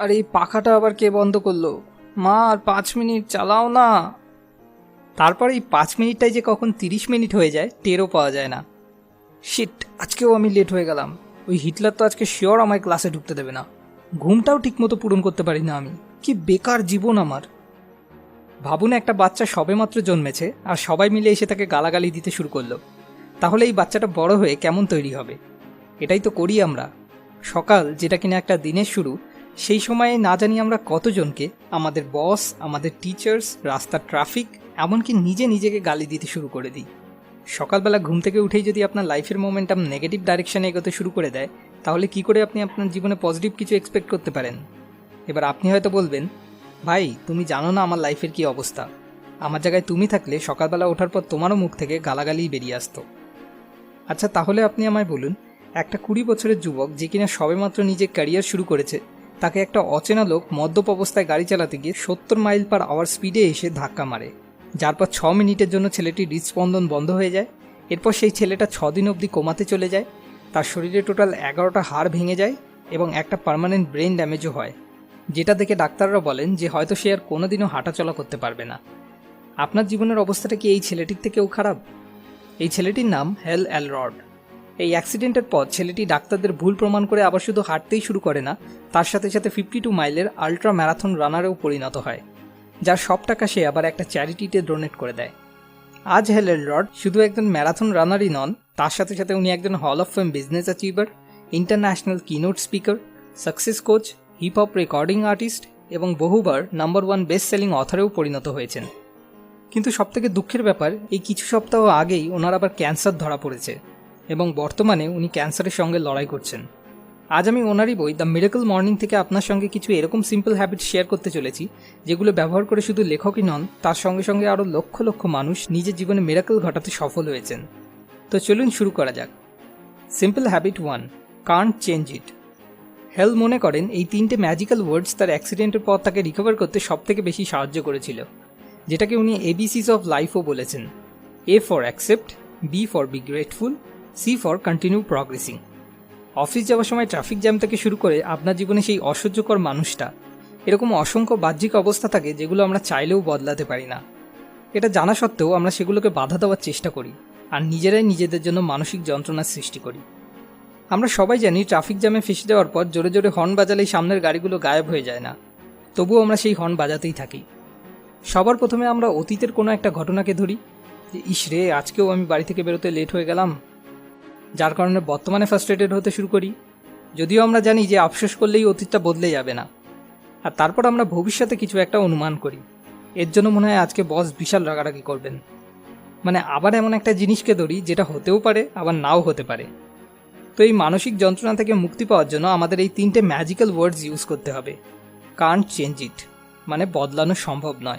আর এই পাখাটা আবার কে বন্ধ করল? মা, আর পাঁচ মিনিট, চালাও না। তারপর এই পাঁচ মিনিটটাই যে কখন তিরিশ মিনিট হয়ে যায়, টেরও পাওয়া যায় না। শিট, আজকেও আমি লেট হয়ে গেলাম। ওই হিটলার তো আজকে শিওর আমায় ক্লাসে ঢুকতে দেবে না। ঘুমটাও ঠিকমতো পূরণ করতে পারি না আমি। কি বেকার জীবন আমার। ভাবুন একটা বাচ্চা সবেমাত্র জন্মেছে, আর সবাই মিলে এসে তাকে গালাগালি দিতে শুরু করল। তাহলে এই বাচ্চাটা বড় হয়ে কেমন তৈরি হবে? এটাই তো করি আমরা। সকাল, যেটা কিনা একটা দিনের শুরু সেই সময়ে না জানি আমরা কতজনকে, আমাদের বস, আমাদের টিচার্স রাস্তার ট্রাফিক এমনকি নিজে নিজেকে গালি দিতে শুরু করে দিই। সকালবেলা ঘুম থেকে উঠেই যদি আপনার লাইফের মোমেন্টাম নেগেটিভ ডাইরেকশনে এগোতে শুরু করে দেয়, তাহলে কি করে আপনি আপনার জীবনে পজিটিভ কিছু এক্সপেক্ট করতে পারেন? এবার আপনি হয়তো বলবেন, ভাই, তুমি জানো না আমার লাইফের কি অবস্থা? আমার জায়গায় তুমি থাকলে সকালবেলা ওঠার পর তোমারও মুখ থেকে গালাগালি বেরিয়ে আসতো। আচ্ছা তাহলে আপনি আমায় বলুন, একটা কুড়ি বছরের যুবক যে কিনা সবেমাত্র নিজের ক্যারিয়ার শুরু করেছে তাকে একটা অচেনা লোক মদ্যপ অবস্থায় গাড়ি চালাতে গিয়ে সত্তর মাইল পার আওয়ার স্পিডে এসে ধাক্কা মারে। যার পর ছ মিনিটের জন্য ছেলেটির হৃদস্পন্দন বন্ধ হয়ে যায়। এরপর সেই ছেলেটা ছ দিন অবধি কোমাতে চলে যায়। তার শরীরে টোটাল এগারোটা হাড় ভেঙে যায় এবং একটা পার্মানেন্ট ব্রেন ড্যামেজও হয়। যেটা দেখে ডাক্তাররা বলেন যে হয়তো সে আর কোনোদিনও হাঁটাচলা করতে পারবে না। আপনার জীবনের অবস্থাটা কি এই ছেলেটির থেকেও খারাপ? এই ছেলেটির নাম হেল অ্যালরড। এই অ্যাক্সিডেন্টের পর ছেলেটি ডাক্তারদের ভুল প্রমাণ করে আবার শুধু হাঁটতেই শুরু করে না, তার সাথে সাথে ফিফটি টু মাইলের আলট্রা ম্যারাথন রানারেও পরিণত হয়, যার সব টাকা সে আবার একটা চ্যারিটিতে ডোনেট করে দেয়। আজ হেলের রড শুধু একজন ম্যারাথন রানারই নন, তার সাথে সাথে উনি একজন hall of fame business achiever international keynote speaker success coach hip hop recording artist এবং বহুবার নাম্বার ওয়ান বেস্ট সেলিং অথরেও পরিণত হয়েছেন। কিন্তু সবথেকে দুঃখের ব্যাপার, এই কিছু সপ্তাহ আগেই ওনার আবার ক্যান্সার ধরা পড়েছে। এবং বর্তমানে উনি ক্যান্সারের সঙ্গে লড়াই করছেন। আজ আমি ওনারই বই, দ্য মিরাকল মর্নিং থেকে আপনার সঙ্গে কিছু এরকম সিম্পল হ্যাবিট শেয়ার করতে চলেছি, যেগুলো ব্যবহার করে শুধু লেখকই নন, তার সঙ্গে সঙ্গে আরও লক্ষ লক্ষ মানুষ নিজের জীবনে মিরাকল ঘটাতে সফল হয়েছেন। তো চলুন শুরু করা যাক। Simple habit one, can't change it. Hal মনে করেন এই তিনটে ম্যাজিক্যাল ওয়ার্ডস তার অ্যাক্সিডেন্টের পর তাকে রিকভার করতে সবথেকে বেশি সাহায্য করেছিল, যেটাকে উনি এবিসিস অফ লাইফও বলেছেন। A for accept B for be grateful C for continue progressing. Office যাওয়ার সময় ট্রাফিক জ্যাম থেকে শুরু করে আপনার জীবনে সেই অসহ্যকর মানুষটা। এরকম অসংখ্য বাহ্যিক অবস্থা থাকে যেগুলো আমরা চাইলেও বদলাতে পারি না। এটা জানা সত্ত্বেও আমরা সেগুলোকে বাধা দেওয়ার চেষ্টা করি আর নিজেরাই নিজেদের জন্য মানসিক যন্ত্রণার সৃষ্টি করি। আমরা সবাই জানি ট্রাফিক জ্যামে ফেসে যাওয়ার পর জোরে জোরে হর্ন বাজালেই সামনের গাড়িগুলো গায়েব হয়ে যায় না। তবুও আমরা সেই হর্ন বাজাতেই থাকি। সবার প্রথমে আমরা অতীতের কোনো একটা ঘটনাকে ধরি যে, ইস রে, আজকেও আমি বাড়ি থেকে বেরোতে লেট হয়ে গেলাম। যার কারণে বর্তমানে ফার্স্ট্রেটেড হতে শুরু করি। যদিও আমরা জানি যে আফসোস করলেই অতীতটা বদলে যাবে না। আর তারপর আমরা ভবিষ্যতে কিছু একটা অনুমান করি। এর জন্য মনে হয় আজকে বস বিশাল রাগারাগি করবেন। মানে আবার এমন একটা জিনিসকে ধরি যেটা হতেও পারে, আবার নাও হতে পারে। তো এই মানসিক যন্ত্রণা থেকে মুক্তি পাওয়ার জন্য আমাদের এই তিনটে ম্যাজিক্যাল ওয়ার্ডস ইউজ করতে হবে। কান্ট চেঞ্জ ইট মানে বদলানো সম্ভব নয়।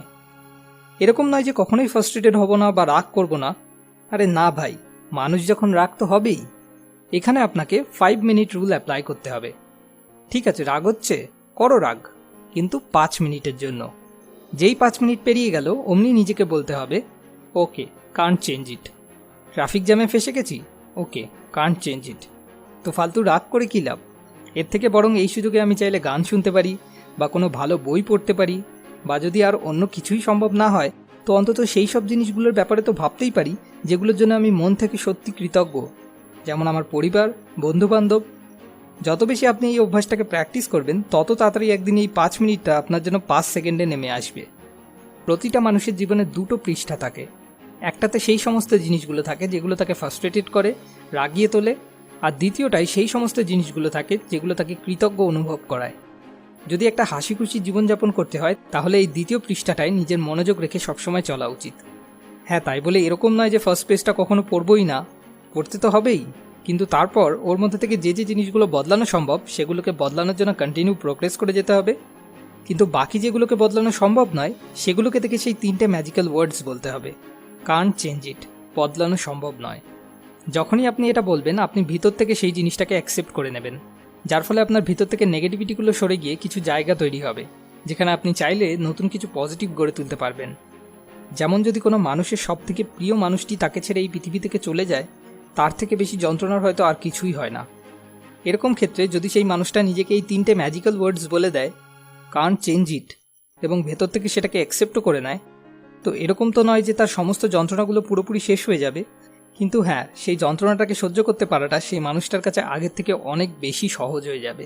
এরকম নয় যে কখনোই ফার্স্ট্রেটেড হব না বা রাগ করব না। আরে না ভাই মানুষ যখন রাগ তো হবেই, এখানে আপনাকে ফাইভ মিনিট রুল অ্যাপ্লাই করতে হবে। ঠিক আছে, রাগ হচ্ছে, করো রাগ, কিন্তু পাঁচ মিনিটের জন্য। যেই পাঁচ মিনিট পেরিয়ে গেল, অমনি নিজেকে বলতে হবে okay can't change it traffic জ্যামে ফেসে গেছি? ওকে কান্ট চেঞ্জ ইট তো ফালতু রাগ করে কী লাভ? এর থেকে বরং এই সুযোগে আমি চাইলে গান শুনতে পারি, বা কোনো ভালো বই পড়তে পারি, বা যদি আর অন্য কিছুই সম্ভব না হয় তো অন্তত সেই সব জিনিসগুলোর ব্যাপারে তো ভাবতেই পারি, যেগুলোর জন্য আমি মন থেকে সত্যি কৃতজ্ঞ। যেমন আমার পরিবার, বন্ধুবান্ধব, যত বেশি আপনি এই অভ্যাসটাকে প্র্যাকটিস করবেন, তত তাড়াতাড়ি একদিন এই পাঁচ মিনিটটা আপনার জন্য পাঁচ সেকেন্ডে নেমে আসবে। প্রতিটা মানুষের জীবনে দুটো পৃষ্ঠা থাকে। একটাতে সেই সমস্ত জিনিসগুলো থাকে যেগুলো তাকে ফার্স্ট্রেটেড করে, রাগিয়ে তোলে, আর দ্বিতীয়টাই সেই সমস্ত জিনিসগুলো থাকে যেগুলো তাকে কৃতজ্ঞ অনুভব করায়। যদি একটা হাসি খুশি জীবনযাপন করতে হয়, তাহলে এই দ্বিতীয় পৃষ্ঠাটায় নিজের মনোযোগ রেখে সবসময় চলা উচিত। হ্যাঁ তাই বলে এরকম নয় যে ফার্স্ট পেজটা কখনো পড়বই না। পড়তে তো হবেই। কিন্তু তারপর ওর মধ্যে থেকে যে যে জিনিসগুলো বদলানো সম্ভব, সেগুলোকে বদলানোর জন্য কন্টিনিউ প্রোগ্রেস করে যেতে হবে। কিন্তু বাকি যেগুলোকে বদলানো সম্ভব নয়, সেগুলোকে থেকে সেই তিনটে ম্যাজিক্যাল ওয়ার্ডস বলতে হবে। কান চেঞ্জ ইট বদলানো সম্ভব নয়। যখনই আপনি এটা বলবেন, আপনি ভিতর থেকে সেই জিনিসটাকে অ্যাকসেপ্ট করে নেবেন। যার ফলে আপনার ভিতর থেকে নেগেটিভিটিগুলো সরে গিয়ে কিছু জায়গা তৈরি হবে, যেখানে আপনি চাইলে নতুন কিছু পজিটিভ গড়ে তুলতে পারবেন। যেমন যদি কোনো মানুষের সব থেকে প্রিয় মানুষটি তাকে ছেড়ে এই পৃথিবী থেকে চলে যায়, তার থেকে বেশি যন্ত্রণার হয়তো আর কিছুই হয় না। এরকম ক্ষেত্রে যদি সেই মানুষটা নিজেকে এই তিনটে ম্যাজিক্যাল ওয়ার্ডস বলে দেয় কান চেঞ্জ ইট এবং ভেতর থেকে সেটাকে অ্যাকসেপ্টও করে নেয়, তো এরকম তো নয় যে তার সমস্ত যন্ত্রণাগুলো পুরোপুরি শেষ হয়ে যাবে। কিন্তু হ্যাঁ সেই যন্ত্রণাটাকে সহ্য করতে পারাটা সেই মানুষটার কাছে আগের থেকে অনেক বেশি সহজ হয়ে যাবে।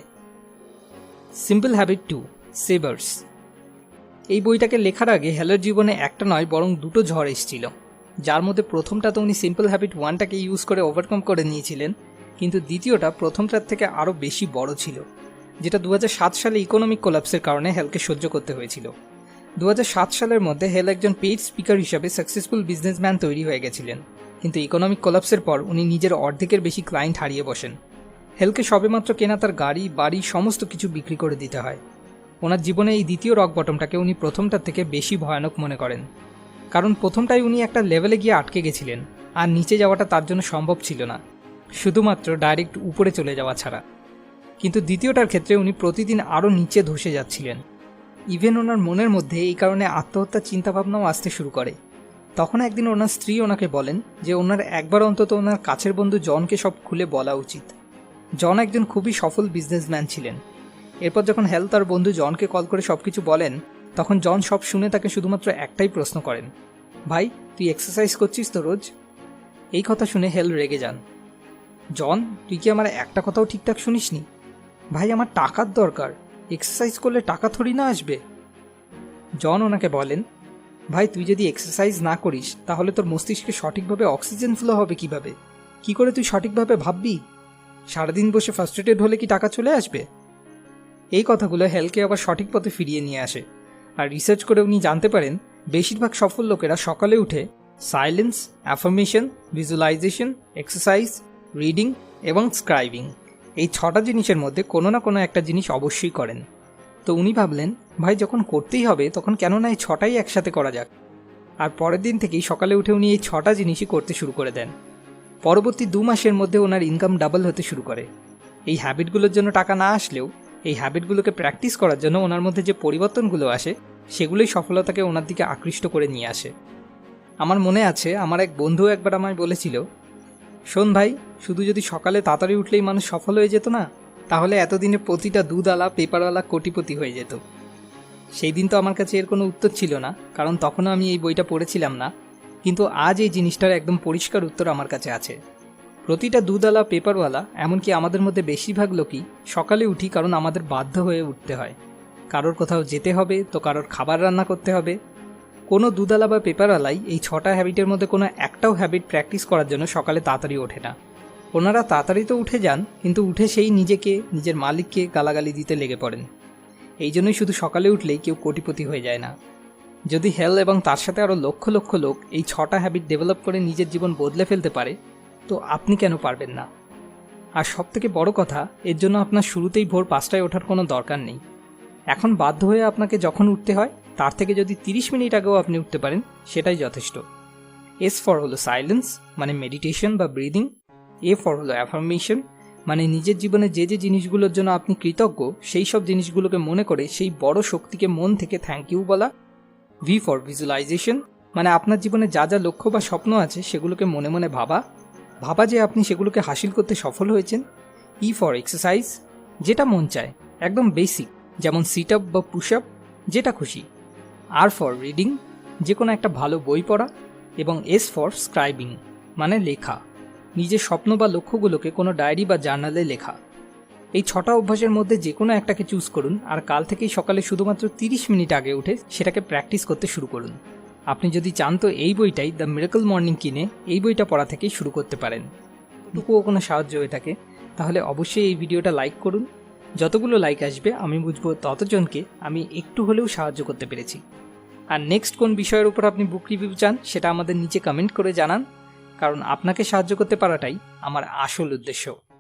সিম্পল হ্যাবিট টু সেভার্স এই বইটাকে লেখার আগে হেলের জীবনে একটা নয়, বরং দুটো ঝড় এসেছিল। যার মধ্যে প্রথমটা তো উনি সিম্পল হ্যাবিট ওয়ানটাকে ইউজ করে ওভারকাম করে নিয়েছিলেন, কিন্তু দ্বিতীয়টা প্রথমটার থেকে আরও বেশি বড় ছিল, যেটা দু হাজার সাত সালে ইকোনমিক কোলাপসের কারণে হেলকে সহ্য করতে হয়েছিল। দু হাজার সাত সালের মধ্যে হেল একজন পেইড স্পিকার হিসাবে সাকসেসফুল বিজনেসম্যান তৈরি হয়ে গেছিলেন। কিন্তু ইকোনমিক কোলাপসের পর উনি নিজের অর্ধেকের বেশি ক্লায়েন্ট হারিয়ে বসেন। হেলকে সবেমাত্র কেনা তার গাড়ি, বাড়ি, সমস্ত কিছু বিক্রি করে দিতে হয়। ওনার জীবনে এই দ্বিতীয় রক বটমটাকে উনি প্রথমটার থেকে বেশি ভয়ানক মনে করেন। কারণ প্রথমটাই উনি একটা লেভেলে গিয়ে আটকে গেছিলেন, আর নিচে যাওয়াটা তার জন্য সম্ভব ছিল না। শুধুমাত্র ডাইরেক্ট উপরে চলে যাওয়া ছাড়া। কিন্তু দ্বিতীয়টার ক্ষেত্রে উনি প্রতিদিন আরও নিচে ধসে যাচ্ছিলেন। ইভেন ওনার মনের মধ্যে এই কারণে আত্মহত্যার চিন্তাভাবনাও আসতে শুরু করে। তখন একদিন ওনার স্ত্রী ওনাকে বলেন যে ওনার একবার অন্তত ওনার কাছের বন্ধু জনকে সব খুলে বলা উচিত। জন একজন খুবই সফল বিজনেসম্যান ছিলেন। এরপর যখন হেল তার বন্ধু জনকে কল করে সব কিছু বলেন, তখন জন সব শুনে তাকে শুধুমাত্র একটাই প্রশ্ন করেন, ভাই, তুই এক্সারসাইজ করছিস তো রোজ? এই কথা শুনে হেল রেগে যান। জন, তুই কি আমার একটা কথাও ঠিকঠাক শুনিসনি? ভাই, আমার টাকার দরকার। এক্সারসাইজ করলে টাকা থরি না আসবে? জন ওনাকে বলেন, ভাই, তুই যদি এক্সারসাইজ না করিস, তাহলে তোর মস্তিষ্কে সঠিকভাবে অক্সিজেন ফ্লো হবে কীভাবে? কি করে তুই সঠিকভাবে ভাববি? সারাদিন বসে ফার্স্ট্রেটেড হলে কি টাকা চলে আসবে? এই কথাগুলো হেলকে আবার সঠিক পথে ফিরিয়ে নিয়ে আসে। আর রিসার্চ করে উনি জানতে পারেন, বেশিরভাগ সফল লোকেরা সকালে উঠে silence affirmation visualization exercise reading এবং স্ক্রাইবিং এই ছটা জিনিসের মধ্যে কোনো না কোনো একটা জিনিস অবশ্যই করেন। তো উনি ভাবলেন, ভাই, যখন করতেই হবে, তখন কেন না এই ছটাই একসাথে করা যাক? আর পরের দিন থেকেই সকালে উঠে উনি এই ছটা জিনিসই করতে শুরু করে দেন। পরবর্তী দু মাসের মধ্যে ওনার ইনকাম ডাবল হতে শুরু করে। এই হ্যাবিটগুলোর জন্য টাকা না আসলেও, এই হ্যাবিটগুলোকে প্র্যাকটিস করার জন্য ওনার মধ্যে যে পরিবর্তনগুলো আসে, সেগুলোই সফলতাকে ওনার দিকে আকৃষ্ট করে নিয়ে আসে। আমার মনে আছে, আমার এক বন্ধু একবার আমায় বলেছিল শোন ভাই, শুধু যদি সকালে তাড়াতাড়ি উঠলেই মানুষ সফল হয়ে যেত না, তাহলে এতদিনে প্রতিটা দুধওয়ালা পেপারওয়ালা কোটিপতি হয়ে যেত। সেই দিন তো আমার কাছে এর কোনো উত্তর ছিল না, কারণ তখনও আমি এই বইটা পড়েছিলাম না। কিন্তু আজ এই জিনিসটার একদম পরিষ্কার উত্তর আমার কাছে আছে। প্রতিটা দুধওয়ালা পেপারওয়ালা, এমনকি আমাদের মধ্যে বেশিরভাগ লোকই সকালে উঠি কারণ আমাদের বাধ্য হয়ে উঠতে হয়। কারোর কোথাও যেতে হবে, তো কারোর খাবার রান্না করতে হবে কোনো দুধালা বা পেপারওয়ালাই এই ছটা হ্যাবিটের মধ্যে কোনো একটাও হ্যাবিট প্র্যাকটিস করার জন্য সকালে তাড়াতাড়ি ওঠে না। ওনারা তাড়াতাড়ি তো উঠে যান, কিন্তু উঠে সেই নিজেকে, নিজের মালিককে গালাগালি দিতে লেগে পড়েন। এই জন্যই শুধু সকালে উঠলেই কেউ কোটিপতি হয়ে যায় না। যদি হেল এবং তার সাথে আরও লক্ষ লক্ষ লোক এই ছটা হ্যাবিট ডেভেলপ করে নিজের জীবন বদলে ফেলতে পারে, তো আপনি কেন পারবেন না? আর সব থেকে বড় কথা, এর জন্য আপনার শুরুতেই ভোর পাঁচটায় ওঠার কোনো দরকার নেই। এখন বাধ্য হয়ে আপনাকে যখন উঠতে হয় তার থেকে যদি তিরিশ মিনিট আগেও আপনি উঠতে পারেন, সেটাই যথেষ্ট। এস ফর হলো সাইলেন্স মানে মেডিটেশন বা ব্রিদিং এ ফর হলো অ্যাফার্মেশন মানে নিজের জীবনে যে যে জিনিসগুলোর জন্য আপনি কৃতজ্ঞ, সেই সব জিনিসগুলোকে মনে করে সেই বড় শক্তিকে মন থেকে থ্যাংক ইউ বলা। ভি ফর ভিজুয়ালাইজেশন মানে আপনার জীবনে যা যা লক্ষ্য বা স্বপ্ন আছে, সেগুলোকে মনে মনে ভাবা। ভাবা যে আপনি সেগুলোকে হাসিল করতে সফল হয়েছেন। ই ফর এক্সারসাইজ যেটা মন চায়, একদম বেসিক যেমন সিট আপ বা পুশ আপ যেটা খুশি। আর ফর রিডিং যে কোনো একটা ভালো বই পড়া এবং এস ফর স্ক্রাইবিং মানে লেখা। নিজের স্বপ্ন বা লক্ষ্যগুলোকে কোনো ডায়েরি বা জার্নালে লেখা। এই ছটা অভ্যাসের মধ্যে যে কোনো একটাকে চুজ করুন আর কাল থেকেই সকালে শুধুমাত্র তিরিশ মিনিট আগে উঠে সেটাকে প্র্যাকটিস করতে শুরু করুন। আপনি যদি চান তো এই বইটাই দ্য মিরাকল মর্নিং কিনে এই বইটা পড়া থেকেই শুরু করতে পারেন। টুকুও কোনো সাহায্য হয়ে থাকে, তাহলে অবশ্যই এই ভিডিওটা লাইক করুন যতগুলো লাইক আসবে, আমি বুঝব ততজনকে আমি একটু হলেও সাহায্য করতে পেরেছি। আর নেক্সট কোন বিষয়ের উপর আপনি বুক রিভিউ চান, সেটা আমাদের নিচে কমেন্ট করে জানান। কারণ আপনাকে সাহায্য করতে পারাটাই আমার আসল উদ্দেশ্য।